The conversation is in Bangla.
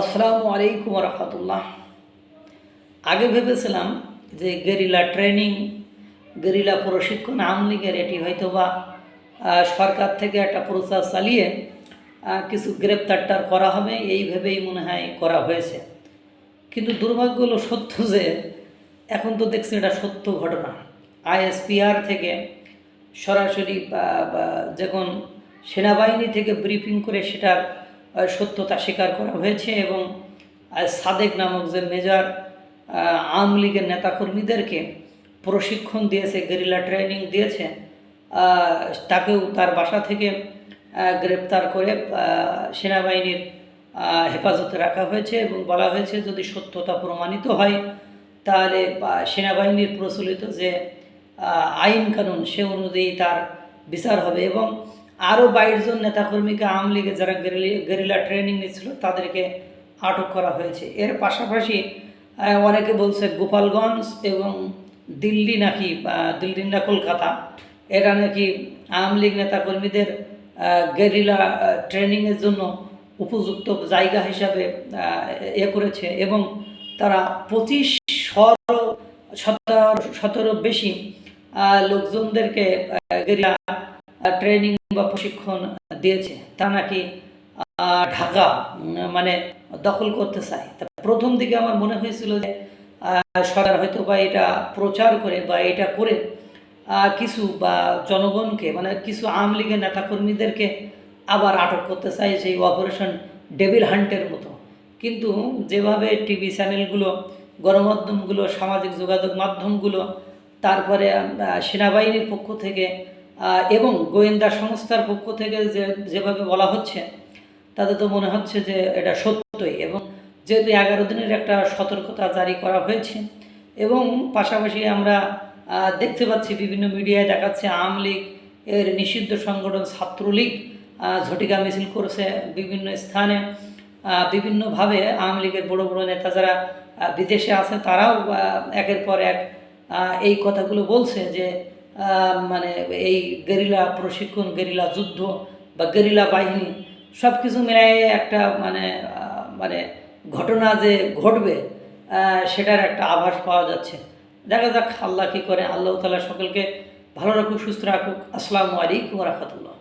আসসালামু আলাইকুম রহমতুল্লাহ। আগে ভেবেছিলাম যে গেরিলা ট্রেনিং, গেরিলা প্রশিক্ষণ আওয়ামী লীগের, এটি হয়তো বা সরকার থেকে একটা প্রচার চালিয়ে কিছু গ্রেপ্তারটার করা হবে, এই ভেবেই মনে হয় করা হয়েছে। কিন্তু দুর্ভাগ্য হলো সত্য যে, এখন তো দেখছি এটা সত্য ঘটনা। আইএসপিআর থেকে সরাসরি যখন সেনাবাহিনী থেকে ব্রিফিং করে সেটার সত্যতা স্বীকার করা হয়েছে এবং সাদেক নামক যে মেজর আওয়ামী লীগের নেতাকর্মীদেরকে প্রশিক্ষণ দিয়েছে, গেরিলা ট্রেনিং দিয়েছে তাকেও তার বাসা থেকে গ্রেপ্তার করে সেনাবাহিনীর হেফাজতে রাখা হয়েছে এবং বলা হয়েছে যদি সত্যতা প্রমাণিত হয়, তাহলে সেনাবাহিনীর প্রচলিত যে আইন কানুন সে অনুযায়ী তার বিচার হবে এবং আরও বাইশ জন নেতাকর্মীকে আওয়ামী লীগে যারা গেরিলি ট্রেনিং নিচ্ছিল, তাদেরকে আটক করা হয়েছে। এর পাশাপাশি অনেকে বলছে গোপালগঞ্জ এবং দিল্লি নাকি দিল্লি না কলকাতা, এরা নাকি আওয়ামী লীগ নেতাকর্মীদের গেরিলা ট্রেনিংয়ের জন্য উপযুক্ত জায়গা হিসাবে এ করেছে এবং তারা পঁচিশ সতেরো সতেরো বেশি লোকজনদেরকে গেরিলা ট্রেনিং বা প্রশিক্ষণ দিয়েছে, তা নাকি ঢাকা মানে দখল করতে চায়। তা প্রথম দিকে আমার মনে হয়েছিল যে সরকার হয়তো বা এটা প্রচার করে বা এটা করে কিছু বা জনগণকে মানে কিছু আওয়ামী লীগের নেতাকর্মীদেরকে আবার আটক করতে চায় সেই অপারেশন ডেভিল হান্টের মতো। কিন্তু যেভাবে টিভি চ্যানেলগুলো গণমাধ্যমগুলো, সামাজিক যোগাযোগ মাধ্যমগুলো, তারপরে সেনাবাহিনীর পক্ষ থেকে এবং গোয়েন্দা সংস্থার পক্ষ থেকে যে, যেভাবে বলা হচ্ছে, তাতে তো মনে হচ্ছে যে এটা সত্যই এবং যেহেতু এগারো দিনের একটা সতর্কতা জারি করা হয়েছে এবং পাশাপাশি আমরা দেখতে পাচ্ছি বিভিন্ন মিডিয়ায় দেখাচ্ছে আওয়ামী লীগ এর নিষিদ্ধ সংগঠন ছাত্রলীগ ঝটিকা মিছিল করেছে বিভিন্ন স্থানে বিভিন্নভাবে আওয়ামী লীগের বড় বড় নেতা যারা বিদেশে আছে তারাও একের পর এক এই কথাগুলো বলছে যে মানে এই গেরিলা প্রশিক্ষণ, গেরিলা যুদ্ধ বা গেরিলা বাহিনী সব কিছু মিলাই একটা মানে মানে ঘটনা যে ঘটবে সেটার একটা আভাস পাওয়া যাচ্ছে। দেখা যাক আল্লাহ কী করে। আল্লাহ তালা সকলকে ভালো রাখুক, সুস্থ রাখুক। আসসালামু আলাইকুম রহমতুল্লাহ।